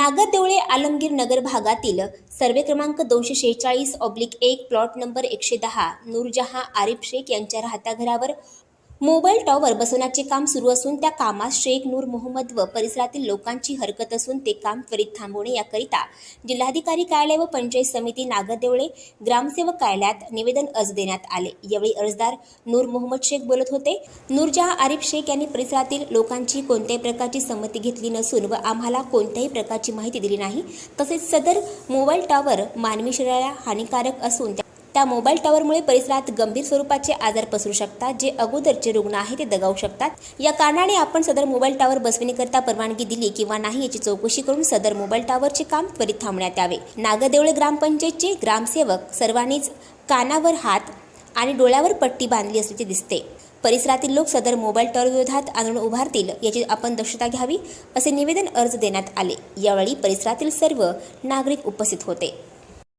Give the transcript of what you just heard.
नागदेवळे आलमगीर नगर भागातील सर्वे क्रमांक दोनशे शेहेचाळीस ऑब्लिक एक प्लॉट नंबर एकशे दहा नूरजहा आरिफ शेख यांच्या राहत्या घरावर मोबाईल टॉवर बसवण्याचे काम सुरू असून त्या कामात शेख नूर मोहम्मद व परिसरातील लोकांची हरकत असून ते काम त्वरित थांबवणे याकरिता जिल्हाधिकारी कार्यालय व पंचायत समिती नागदेवळे ग्रामसेवक कार्यालयात निवेदन अर्ज देण्यात आले. यावेळी अर्जदार नूर मोहम्मद शेख बोलत होते नूरजहा आरिफ शेख यांनी परिसरातील लोकांची कोणत्याही प्रकारची संमती घेतली नसून व आम्हाला कोणत्याही प्रकारची माहिती दिली नाही तसेच सदर मोबाईल टॉवर मानवी शरीराला हानिकारक असून त्या- मोबाईल टॉवरमुळे परिसरात गंभीर स्वरूपाचे आजार पसरू शकतात जे अगोदरचे रुग्ण आहे ते दगावू शकतात. या कारणाने आपण सदर मोबाईल टॉवर बसविण्याकरता परवानगी दिली किंवा नाही याची चौकशी करून सदर मोबाईल टॉवरचे काम त्वरित थांबण्यात यावे. नागदेवळे ग्रामपंचायतचे ग्रामसेवक सर्वांनीच कानावर हात आणि डोळ्यावर पट्टी बांधली असल्याचे दिसते. परिसरातील लोक सदर मोबाईल टॉवर विरोधात आंदोलन उभारतील याची आपण दक्षता घ्यावी असे निवेदन अर्ज देण्यात आले. यावेळी परिसरातील सर्व नागरिक उपस्थित होते.